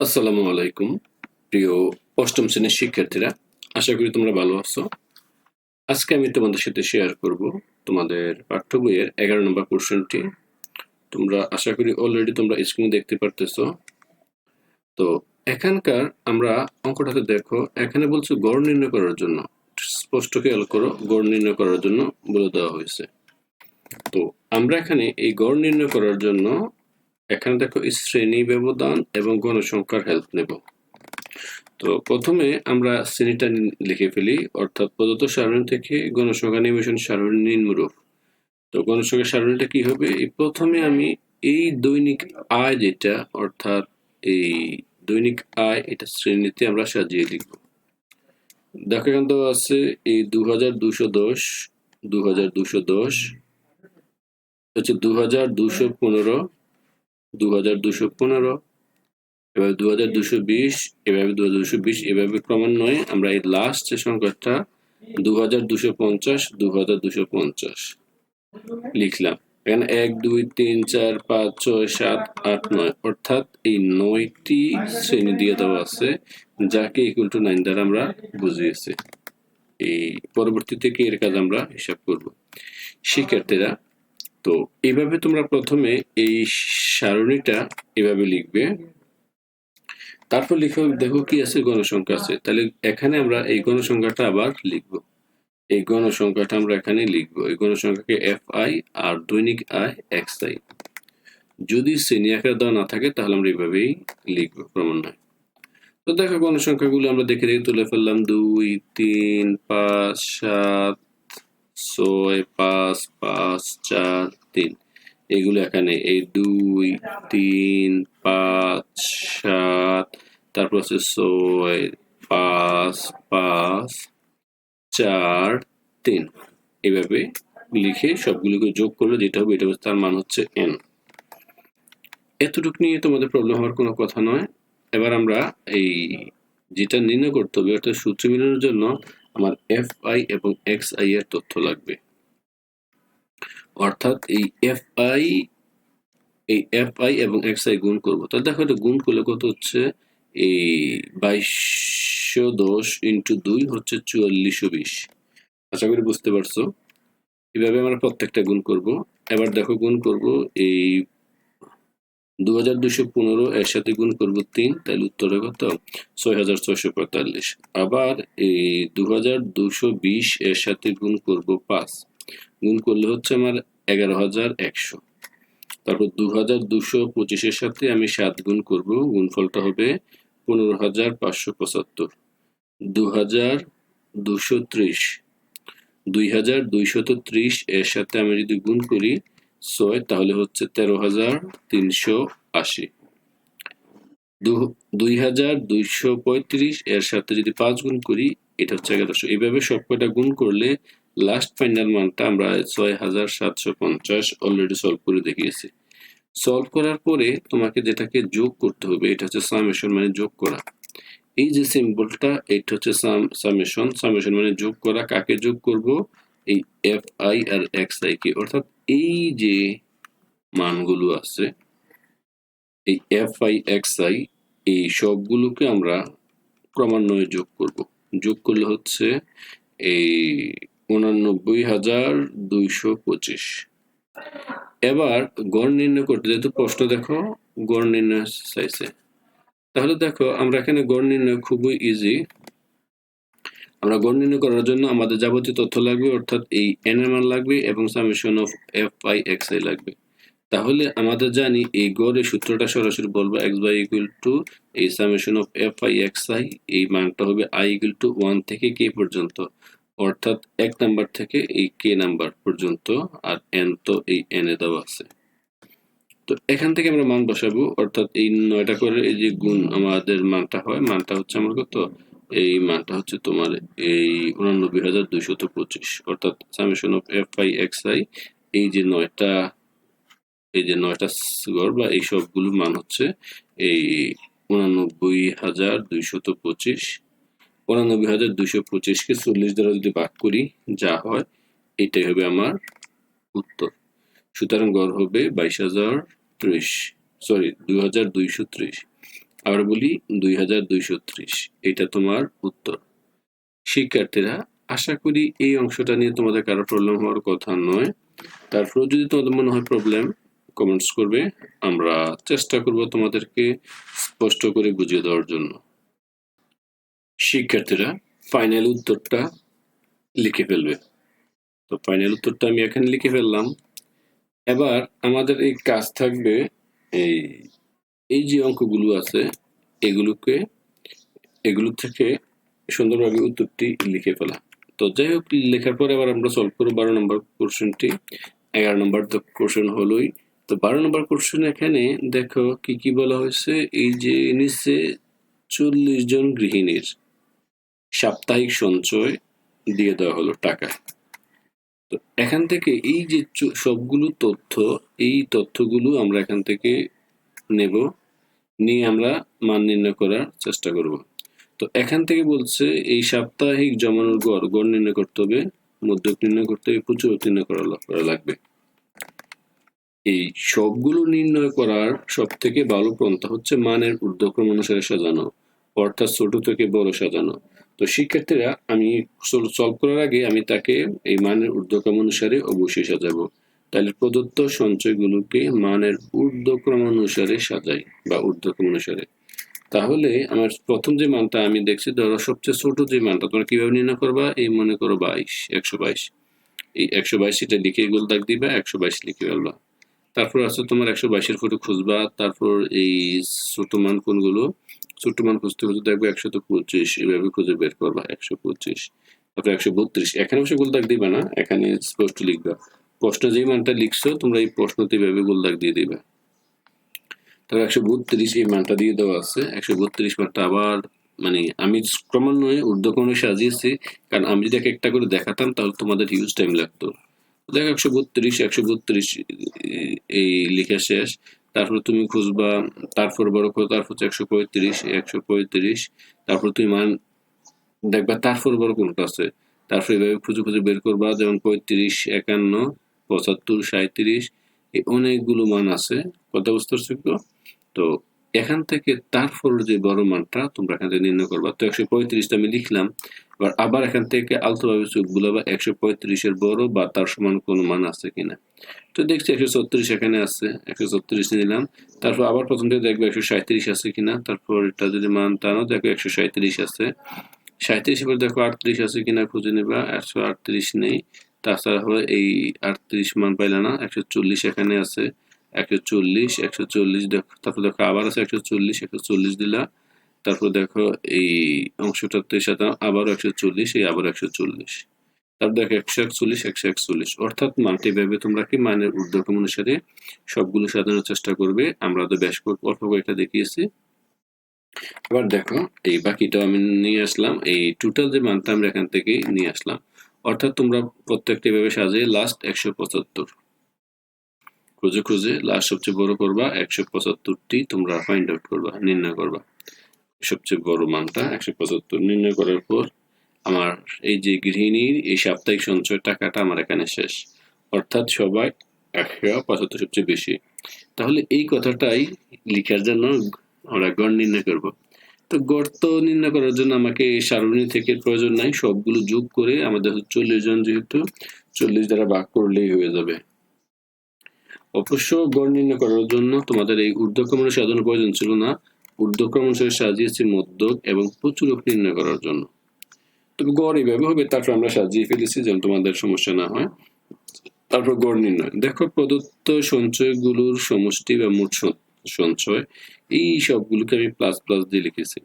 আসসালামু আলাইকুম, প্রিয় অষ্টম শ্রেণির শিক্ষার্থীরা। আশা করি তোমরা ভালো আছো। আজকে আমি তোমাদের সাথে শেয়ার করব তোমাদের পাঠ্য বইয়ের এগারো নম্বর কোশ্চেনটি তোমরা, আশা করি অলরেডি তোমরা স্ক্রিনে দেখতে পারতেছো। তো, এখানকার আমরা অঙ্কটাতে দেখো। এখানে বলছো গড় নির্ণয় করার জন্য। স্পষ্ট খেয়াল করো, গড় নির্ণয় করার জন্য বলে দেওয়া হয়েছে। তো, আমরা এখানে এই গড় নির্ণয় করার জন্য এখানে দেখো শ্রেণি ব্যবধান এবং গণসংখ্যার হেল্প নেব। তো প্রথমে আমরা শ্রেণীটা লিখে ফেলি, অর্থাৎ প্রদত্ত সারণী থেকে গণসংখ্যা নিবেশন সারণী নিম্নরূপ। তো গণসংখ্যা সারণীটা কি হবে? এই প্রথমে আমি এই দৈনিক আয় যেটা, অর্থাৎ এই দৈনিক আয় এটা শ্রেণীতে আমরা সাজিয়ে লিখব। দেখো এখান তো আছে এই দু হাজার দুশো দশ দু হাজার দুশো দশ, হচ্ছে দু হাজার দুশো পনেরো দু হাজার দুশো পনেরো, এভাবে দু হাজার দুশো বিশ, এভাবে দু হাজার দুশো বিশ, এভাবে ক্রমান্বয়ে আমরা এই লাস্ট যে সংখ্যাটা দু হাজার দুশো পঞ্চাশ দু হাজার দুশো পঞ্চাশ লিখলাম। এখানে এক, দুই, তিন, চার, পাঁচ, ছয়, সাত, আট, নয়, অর্থাৎ এই নয়টি শ্রেণি দিয়ে দেওয়া আছে, যাকে ইকুয়াল টু নাইন দ্বারা আমরা বুঝিয়েছি। এই পরবর্তী থেকে এর কাজ আমরা হিসাব করব? শিক্ষার্থীরা তো এইভাবে তোমরা প্রথমে এই সারণীটা এভাবে লিখবে। তারপর লিখো, দেখো কি আছে, গণসংখ্যা আছে। তাহলে এখানে আমরা এই গণসংখ্যাটা আবার লিখব। এই গণসংখ্যাটা আমরা এখানে লিখব। এই গণসংখ্যাকে এফ আই আর দৈনিক আয় এক্স আই যদি শ্রেণি আকার দেওয়া না থাকে, তাহলে আমরা এইভাবেই লিখব ক্রমান্বয়ে। তো দেখো গণসংখ্যাগুলো আমরা দেখে দেখে তুলে ফেললাম দুই, তিন, পাঁচ, সাত ছয়, পাঁচ পাঁচ, চার, তিন। এগুলো এখানে এই দুই, তিন, পাঁচ, সাত, তারপর হচ্ছে ছয়, পাঁচ পাঁচ, চার, তিন। এভাবে লিখে সবগুলোকে যোগ করলে যেটা হবে, এটা হচ্ছে তার মান হচ্ছে এন এতটুকু নিয়ে তোমাদের প্রবলেম হওয়ার কোনো কথা নয়। এবার আমরা এই যেটা নির্ণয় করতে হবে, অর্থাৎ সূত্র মিলানোর জন্য আমার এফ আই এবং এক্স আই এর তথ্য লাগবে। অর্থাৎ এই এফ আই এই এফ আই এবং এক্স আই গুণ করব। তাহলে দেখো এটা গুণ করলে কত হচ্ছে? এই বাইশশো দশ ইন্টু দুই হচ্ছে চুয়াল্লিশশো বিশ। আশা করি বুঝতে পারছ? এভাবে আমরা প্রত্যেকটা গুণ করব। এবার দেখো গুণ করব এই দু হাজার দুশো পনেরো এর সাথে গুণ করব তিন, তাহলে উত্তর কত? ছয় হাজার ছয়শো পঁয়তাল্লিশ। আবার এই দু হাজার দুশো বিশ এর সাথে গুণ করব পাঁচ। গুণ করলে হচ্ছে আমার এগারো হাজার একশো। তারপর দু হাজার দুশো পঁচিশের সাথে আমি সাত গুণ করব, গুণফলটা হবে পনেরো হাজার পাঁচশো পঁচাত্তর। দু হাজার দুশো ত্রিশ। দুই হাজার দুইশত ত্রিশ এর সাথে আমি যদি গুণ করি ছয়, তাহলে হচ্ছে তেরো হাজার তিনশো আশি। দুই হাজার দুইশো পঁয়ত্রিশ এর সাথে যদি পাঁচ গুণ করি, এটা হচ্ছে এগারোশো এইভাবে সবকটা গুণ করলে লাস্ট ফাইনাল মানটা আমরা ছয় হাজার সাতশো পঞ্চাশ অলরেডি সলভ করে দেখিয়েছি। সলভ করার পরে তোমাকে যেটাকে যোগ করতে হবে, এটা হচ্ছে সামেশন মানে যোগ করা। এই যে সিম্বলটা এটা হচ্ছে সামেশন সামেশন মানে যোগ করা, কাকে যোগ করব? এই এফ আই আর এক্স আই কে। অর্থাৎ এই যে মানগুলো আছে, এই এফ আই এক্স আই এই সবগুলোকে আমরা ক্রমান্বয়ে যোগ করব। যোগ করলে হচ্ছে এই উনানব্বই হাজার দুইশো পঁচিশ। এবার গড় নির্ণয় করতে, যেহেতু প্রশ্ন দেখো, গড় নির্ণয় চাইছে তাহলে দেখো, আমরা এখানে গড় নির্ণয় খুবই ইজি আমরা গড় নির্ণয় করার জন্য আমাদের যাবতীয় তথ্য লাগবে, অর্থাৎ এই এন এর মান লাগবে এবং summation of F I X I লাগবে। তাহলে আমাদের জানি এই গড়ের সূত্রটা সরাসরি বলব এক্স বাই ইকুয়াল টু এই summation of F I X I এই মানটা হবে আই ইকুয়াল টু ওয়ান থেকে কে পর্যন্ত, অর্থাৎ এক নাম্বার থেকে এই কে নাম্বার পর্যন্ত, আর এন তো এই এন এ দেওয়া আছে। তো এখান থেকে আমরা মান বসাবো, অর্থাৎ এই নয়টা করে এই যে গুণ আমাদের মানটা হয়, মানটা হচ্ছে আমার কত? এই মানটা হচ্ছে তোমার এই উনানব্বই হাজার দুইশত পঁচিশ। অর্থাৎ summation of F I X I এই যে নয়টা, এই যে নয়টা গড় বা এই সবগুলো মান হচ্ছে এই উনানব্বই হাজার দুইশত পঁচিশ। উনানব্বই হাজার দুইশো পঁচিশকে চল্লিশ দ্বারা যদি ভাগ করি, যা হয়, এটাই হবে আমার উত্তর। সুতরাং গড় হবে বাইশ হাজার ত্রিশ সরি দুই হাজার দুইশো ত্রিশ। আবার বলি দুই হাজার দুইশো ত্রিশ। এটা তোমার উত্তর। শিক্ষার্থীরা, আশা করি এই অংশটা নিয়ে তোমাদের কারও প্রবলেম হওয়ার কথা নয়। তারপর যদি তোমাদের মনে হয় প্রবলেম কমেন্টস করবে। আমরা চেষ্টা করব তোমাদেরকে স্পষ্ট করে বুঝিয়ে দেওয়ার জন্য। শিক্ষার্থীরা ফাইনাল উত্তরটা লিখে ফেলবে। তো ফাইনাল উত্তরটা আমি এখানে লিখে ফেললাম। এবার আমাদের এই কাজ থাকবে এই এই যে অঙ্কগুলো আছে, এগুলোকে, এগুলো থেকে সুন্দরভাবে উত্তরটি লিখে ফেলা। তো যাই হোক, লেখার পরে এবার আমরা সলভ করব বারো নম্বর কোশ্চেনটি এগারো নম্বর তো কোশ্চেন হলোই। তো বারো নম্বর কোশ্চেন এখানে দেখো কি কি বলা হয়েছে? এই যে নিচে চল্লিশ জন গৃহিণীর সাপ্তাহিক সঞ্চয় দিয়ে দেওয়া হলো টাকা। তো এখান থেকে এই যে সবগুলো তথ্য, এই তথ্যগুলো আমরা এখান থেকে নেব, নিয়ে আমরা মান নির্ণয় করার চেষ্টা করব। তো এখান থেকে বলছে, এই সাপ্তাহিক জমানোর গড় গড় নির্ণয় করতে হবে, মধ্যক নির্ণয় করতে হবে, প্রচুর নির্ণয় করা লাগবে। এই সবগুলো নির্ণয় করার সব থেকে ভালো পন্থা হচ্ছে মানের ঊর্ধ্বক্রম অনুসারে সাজানো, অর্থাৎ ছোট থেকে বড় সাজানো। তো শিক্ষার্থীরা, আমি সলভ করার আগে আমি তাকে এই মানের ঊর্ধ্বক্রম অনুসারে অবশ্যই সাজাবো। তাহলে প্রদত্ত সঞ্চয়গুলোকে মানের ঊর্ধ্বক্রম অনুসারে সাজাই বা ঊর্ধ্বক্রম অনুসারে। তাহলে আমার প্রথম যে মানটা আমি দেখছি, ধরো সবচেয়ে ছোট যে মানটা, তোমরা কীভাবে নির্ণয় করবা? এই মনে করো বাইশ, একশো বাইশ। এই একশো বাইশ এটা লিখে গোল দাগ দিবা, একশো বাইশ লিখে ফেলবা। তারপর আছে তোমার একশো বাইশের ফটো খুঁজবা, তারপর এই ছোট মান কোনগুলো? ছোট মান খুঁজতে খুঁজতে দেখবে একশো তো পঁচিশ, এভাবে খুঁজে বের করবা, একশো পঁচিশ। তারপর একশো বত্রিশ, এখানে অবশ্য গোল দাগ দিবা না, এখানে স্পষ্ট লিখবা। প্রশ্ন যেই মানটা লিখছো, তোমরা এই প্রশ্নতে এভাবে গোল দাগ দিয়ে দিবে। তারপর একশো বত্রিশ এই মানটা দিয়ে দেওয়া আছে। একশো বত্রিশ মানটা আবার মানে আমি ক্রমান্বয়ে ঊর্ধ্বক্রমে সাজিয়েছি, কারণ আমি যদি এক একটা করে দেখাতাম, তাহলে তোমাদের হিউজ টাইম লাগতো। দেখো, একশো বত্রিশ একশো বত্রিশ, এই লিখা শেষ। তারপর তুমি খুঁজবা, তারপর বড় করো, তারপর একশো পঁয়ত্রিশ একশো পঁয়ত্রিশ। তারপর তুমি মান দেখবা, তারপর বড় কোনটা আছে। তারপর এভাবে খুঁজে খুঁজে বের করবা, যেমন পঁয়ত্রিশ, একান্ন। পঁচাত্তর সাঁত্রিশ এই অনেকগুলো মান আছে। কথা বুঝতে পারছ তো? এখান থেকে তারপর যে বড় মানটা তোমরা এখান থেকে নির্ণয় করবা। তো একশো পঁয়ত্রিশটা আমি লিখলাম। এবার আবার এখান থেকে আলতোভাবে চোখ বুলাবা, একশো পঁয়ত্রিশের বড় বা তার সমান কোনো মান আছে কিনা। তো দেখছি একশো ছত্রিশ এখানে আছে। একশো ছত্রিশ নিলাম। তারপর আবার প্রথম থেকে দেখব একশো সাঁত্রিশ আছে কিনা। তারপর এটা যদি মান টানো, দেখো একশো সাঁত্রিশ আছে। সাঁত্রিশ এবার দেখো আটত্রিশ আছে কিনা খুঁজে নেবা। একশো আটত্রিশ নেই। তাছাড়া হলো এই আটত্রিশ মান পাইলে না, একশো চল্লিশ এখানে আছে। একশো চল্লিশ একশো চল্লিশ দেখো তারপর দেখো আবার আছে একশো চল্লিশ একশো চল্লিশ দিলা। তারপর দেখো এই অংশটাতে সাথে আবারও একশো চল্লিশ, এই আবার একশো চল্লিশ। তারপর দেখো একশো একচল্লিশ একশো একচল্লিশ। অর্থাৎ মানটি ভেবে তোমরা কি মানের ঊর্ধ্বক্রম অনুসারে সবগুলো সাজানোর চেষ্টা করবে, আমরা তো বেশ অল্প কয়েকটা দেখিয়েছি। এবার দেখো, এই বাকিটা আমি নিয়ে আসলাম। এই টোটাল যে মানটা আমরা এখান থেকে নিয়ে আসলাম। অর্থাৎ তোমরা প্রত্যেকটা ভাবে সাজিয়ে লাস্ট একশো পঁচাত্তর। খুঁজে খুঁজে লাস্ট সবচেয়ে বড় করবা, একশো পঁচাত্তরটি তোমরা ফাইন্ড আউট করবা, নির্ণয় করবা। সবচেয়ে বড় মানটা একশো পঁচাত্তর নির্ণয় করার পর আমার এই যে গৃহিণীর এই সাপ্তাহিক সঞ্চয় টাকাটা আমার এখানে শেষ। অর্থাৎ সবাই একশো পঁচাত্তর সবচেয়ে বেশি। তাহলে এই কথাটাই লিখার জন্য আমরা গড় নির্ণয় করব। তো গর্ত নির্ণয় করার জন্য আমাকে সারণী থেকে প্রয়োজন নাই। সবগুলো যোগ করে আমাদের চল্লিশ জন যেহেতু, চল্লিশ দ্বারা ভাগ করলেই হয়ে যাবে। অবশ্য গড় নির্ণয় করার জন্য তোমাদের এই ঊর্ধ্বক্রমণের সাজানোর প্রয়োজন ছিল না। ঊর্ধ্বক্রম অনুসারে সাজিয়েছি মধ্যক এবং প্রচুরক নির্ণয় করার জন্য। তবে গড় এইভাবে হবে, তারপর আমরা সাজিয়ে ফেলেছি যেন তোমাদের সমস্যা না হয়। তারপর গড় নির্ণয়। দেখো প্রদত্ত সঞ্চয়গুলোর সমষ্টি বা মোট সঞ্চয়, এই সবগুলোকে আমি প্লাস প্লাস দিয়ে লিখেছি।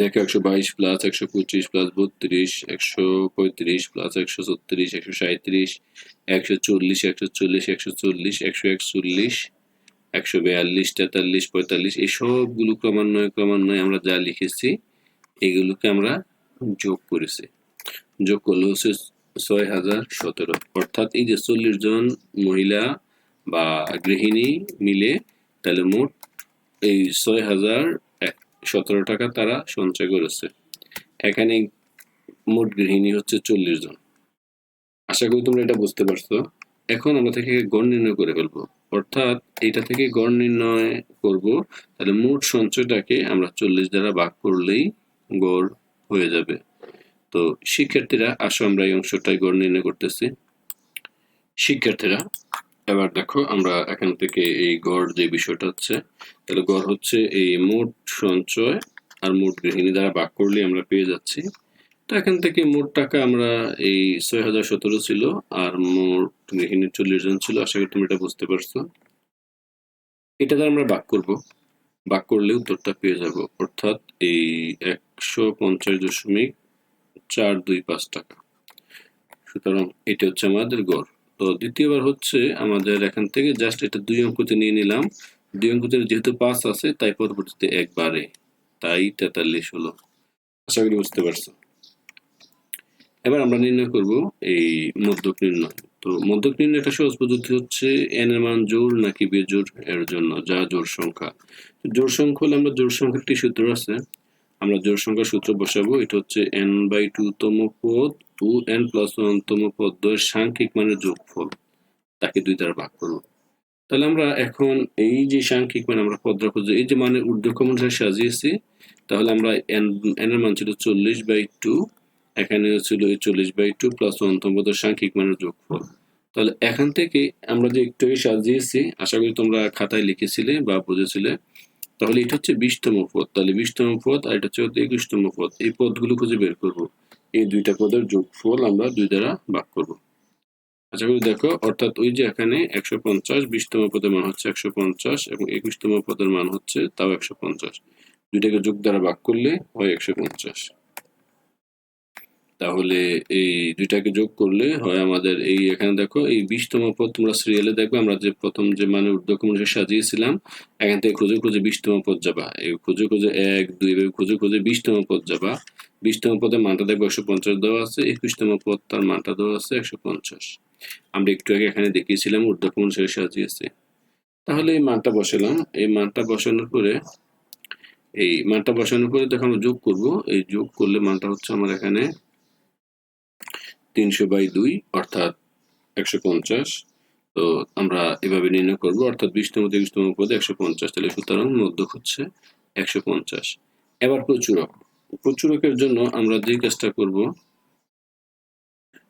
দেখো, একশো বাইশ প্লাস একশো পঁচিশ প্লাস বত্রিশ, একশো পঁয়ত্রিশ প্লাস একশো ছত্রিশ, একশো সাঁত্রিশ একশো চল্লিশ একশো চল্লিশ একশো চল্লিশ, একশো একচল্লিশ, একশো বিয়াল্লিশ, তেতাল্লিশ, পঁয়তাল্লিশ, এই সবগুলো ক্রমান্বয়ে ক্রমান্বয়ে আমরা যা লিখেছি, এগুলোকে আমরা যোগ করেছি। যোগ করলে হচ্ছে ছয় হাজার সতেরো। অর্থাৎ এই যে চল্লিশ জন মহিলা বা গৃহিণী মিলে তাহলে মোট এই ছয় হাজার সতেরো টাকা তারা সঞ্চয় করেছে। এখানে মোট গৃহিণী হচ্ছে চল্লিশ জন। আশা করি তোমরা এটা বুঝতে পারছ। এখন আমরা থেকে গড় নির্ণয় করে ফেলব। অর্থাৎ এটা থেকে গড় নির্ণয় করব, তাহলে মোট সঞ্চয়টাকে আমরা চল্লিশ দ্বারা ভাগ করলেই গড় হয়ে যাবে। তো শিক্ষার্থীরা, আসো আমরা এই অংশটাই গড় নির্ণয় করতেছি। শিক্ষার্থীরা এবার দেখো আমরা এখান থেকে এই গড় যে বিষয়টা হচ্ছে, তাহলে গড় হচ্ছে এই মোট সঞ্চয় আর মোট গৃহিণী দ্বারা ভাগ করলে আমরা পেয়ে যাচ্ছি। তো এখান থেকে মোট টাকা আমরা এই ছয় হাজার সতেরো ছিল আর মোট গৃহিণী চল্লিশ জন ছিল। আশা করি তুমি এটা বুঝতে পারছ। এটা দ্বারা আমরা ভাগ করব। ভাগ করলে উত্তরটা পেয়ে যাব। অর্থাৎ এই একশো পঞ্চাশ দশমিক চার দুই পাঁচ টাকা। সুতরাং এটা হচ্ছে আমাদের গড়। তো দ্বিতীয়বার হচ্ছে আমাদের এখান থেকে জাস্ট এটা দুই অঙ্কতে নিয়ে নিলাম। দুই অঙ্কতে যেহেতু পাঁচ আছে, তাই পরবর্তীতে একবারে তাই তেতাল্লিশ হলো। আশা করি বুঝতে পারছ। এবার আমরা নির্ণয় করব এই মধ্যক নির্ণয়। তো মধ্যক নির্ণয় একটা সহজ পদ্ধতি হচ্ছে এন এর মান জোড় নাকি বেজোড় এর জন্য, যা জোর সংখ্যা। জোড় সংখ্যা হলে আমরা জোড় সংখ্যার একটি সূত্র আছে। আমরা জোড় সংখ্যার সূত্র বসাবো। এটা হচ্ছে এন বাই টু তম পদ ও এন প্লাস ওয়ান তম পদ দ্বয়ের সাংখ্যিক মানের যোগফল, তাকে দুই দ্বারা ভাগ করব তাহলে আমরা এখন এই যে সাংখ্যিক মান আমরা পদরা খুঁজে এই যে মানে ঊর্ধ্বক্রম অনুসারে সাজিয়েছি তাহলে আমরা এন এন এর মান ছিল চল্লিশ বাই টু এখানে ছিল চল্লিশ বাই টু প্লাস ওয়ান তম পদের সাংখ্যিক মানের যোগফল। তাহলে এখান থেকে আমরা যে একটু সাজিয়েছি আশা করি তোমরা খাতায় লিখেছিলে বা বুঝেছিলে, তাহলে এটা হচ্ছে বিশতম পদ। তাহলে বিশতম পদ আর এটা হচ্ছে একুশতম পদ। এই পদগুলো খুঁজে বের করব। এই দুইটা পদের যোগফল আমরা দুই দ্বারা ভাগ করব। আশা করি দেখো, অর্থাৎ ওই যে এখানে একশো পঞ্চাশ, বিশতম পদের মান হচ্ছে একশো পঞ্চাশ এবং একুশতম পদের মান হচ্ছে তাও একশো পঞ্চাশ। দুইটাকে যোগ দ্বারা ভাগ করলে হয় একশো পঞ্চাশ। তাহলে এই দুইটাকে যোগ করলে হয় আমাদের এই এখানে দেখো, এই বিশতম পদ তোমরা সিরিয়ালে দেখবে, আমরা যে প্রথম যে মানে অনুসারে সাজিয়েছিলাম, এখান থেকে খুঁজে খুঁজে বিশতম পদ যাবা। এই খুঁজে খুঁজে এক, দুই খুঁজে খুঁজে বিশতম পদ যাবা। বিশতম পদের মানটা দেখব একশো পঞ্চাশ দেওয়া আছে, একুশতম পদ তার মানটা দেওয়া আছে একশো পঞ্চাশ। আমরা একটু আগে এখানে দেখিয়েছিলাম ঊর্ধ্বক্রম অনুসারে সাজিয়েছি। তাহলে এই মানটা বসালাম। এই মানটা বসানোর পরে, এই মানটা বসানোর পরে দেখো আমরা যোগ করব। এই যোগ করলে মানটা হচ্ছে আমার এখানে তিনশো বাই দুই অর্থাৎ একশো পঞ্চাশ। তো আমরা এভাবে নির্ণয় করব। অর্থাৎ বিশতম তেইশতম পদে একশো পঞ্চাশ, তাহলে সুতরাং মধ্যক হচ্ছে একশো পঞ্চাশ। এবার প্রচুরক। প্রচুরকের জন্য আমরা যে কাজটা করব,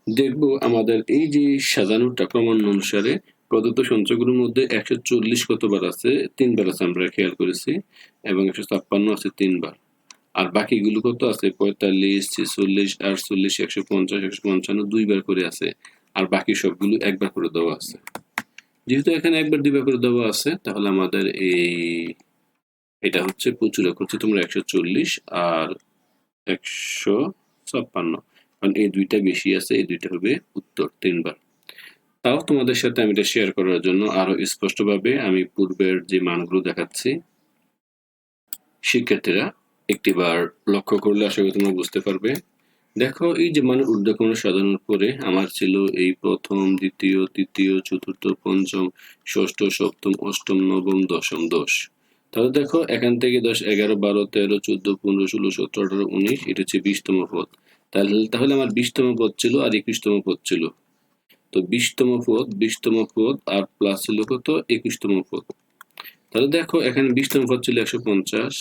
দেখব আমাদের এই যে সাজানোটা ক্রমান্বয় অনুসারে প্রদত্ত সঞ্চয়গুলোর মধ্যে একশো চল্লিশ কতবার আছে, তিনবার আছে আমরা খেয়াল করেছি, এবং একশো ছাপ্পান্ন আছে তিনবার। আর বাকিগুলো কত আছে? পঁয়তাল্লিশ, ছেচল্লিশ, আটচল্লিশ, একশো পঞ্চাশ, একশো পঞ্চান্ন দুইবার করে আছে, আর বাকি সবগুলো একবার করে দেওয়া আছে। যেহেতু এখানে একবার, দুইবার করে দেওয়া আছে, তাহলে আমাদের এই, এটা হচ্ছে প্রচুর হচ্ছে তোমরা একশো চল্লিশ আর একশো ছাপ্পান্ন। কারণ এই দুইটা বেশি আছে, এই দুইটা হবে উত্তর তিনবার। তাও তোমাদের সাথে আমি এটা শেয়ার করার জন্য আরও স্পষ্টভাবে আমি পূর্বের যে মানগুলো দেখাচ্ছি, শিক্ষার্থীরা একটিবার লক্ষ্য করলে আশা করি তোমরা বুঝতে পারবে। দেখো, এই যে মানে ঊর্ধ্বক্রম সাজানোর পরে আমার ছিল এই প্রথম, দ্বিতীয়, তৃতীয়, চতুর্থ, পঞ্চম, ষষ্ঠ, সপ্তম, অষ্টম, নবম, দশম, দশ। তাহলে দেখো, এখান থেকে দশ, এগারো, বারো, তেরো, চোদ্দ, পনেরো, ষোলো, সতেরো, আঠারো, উনিশ, এটা হচ্ছে বিশতম পদ। তাহলে তাহলে আমার বিশতম পদ ছিল আর একুশতম পদ ছিল। তো বিশতম পদ বিশতম পদ আর প্লাস ছিল কত? একুশতম পদ। তাহলে দেখো, এখানে বিশতম পদ ছিল একশো পঞ্চাশ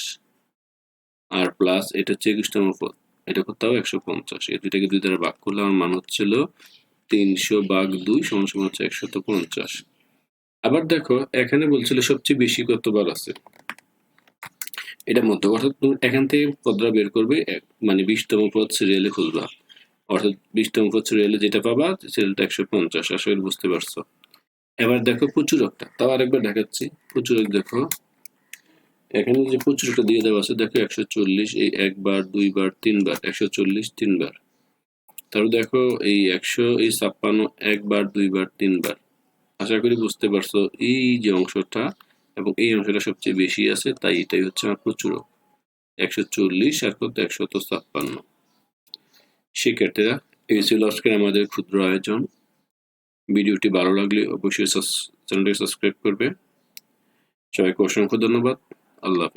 আর প্লাস এটা হচ্ছে একুশতম পদ। এটা কোথাও একশো পঞ্চাশ। এই দুইটাকে দুই দ্বারা ভাগ করলে আমার মান হচ্ছিল তিনশো ভাগ দুই সমান সমান হচ্ছে একশত পঞ্চাশ। আবার দেখো, এখানে বলছিল সবচেয়ে বেশি কতবার আছে? এটা মধ্য, অর্থাৎ এখান থেকে পদরা বের করবে মানে বিশতম পদ সিরিয়ালে খুঁজবা। অর্থাৎ বিশতম পদ সিরিয়ালে যেটা পাবা সিরিয়ালটা একশো পঞ্চাশ আসলে বুঝতে পারছ। এবার দেখো প্রচুরকটা, তাও আরেকবার দেখাচ্ছি। প্রচুরক দেখো। এখানে যে প্রচুরটা দিয়ে দেওয়া আছে, দেখো একশো চল্লিশ, এই একবার, দুইবার, তিনবার, একশো চল্লিশ, তিনবার। তারপর দেখো এই একশো, এই ছাপ্পান্ন, একবার, দুইবার, তিনবার। আশা করি বুঝতে পারছ। এই যে অংশটা এবং এই অংশটা সবচেয়ে বেশি আছে, তাই এটাই হচ্ছে আমার প্রচুরক একশো চল্লিশ আর কত? একশত ছাপ্পান্ন। শিক্ষার্থীরা, এই ছিল আজকের আমাদের ক্ষুদ্র আয়োজন। ভিডিওটি ভালো লাগলে অবশ্যই চ্যানেলটি সাবস্ক্রাইব করবে। সবাইকে অসংখ্য ধন্যবাদ। আল্লাহ।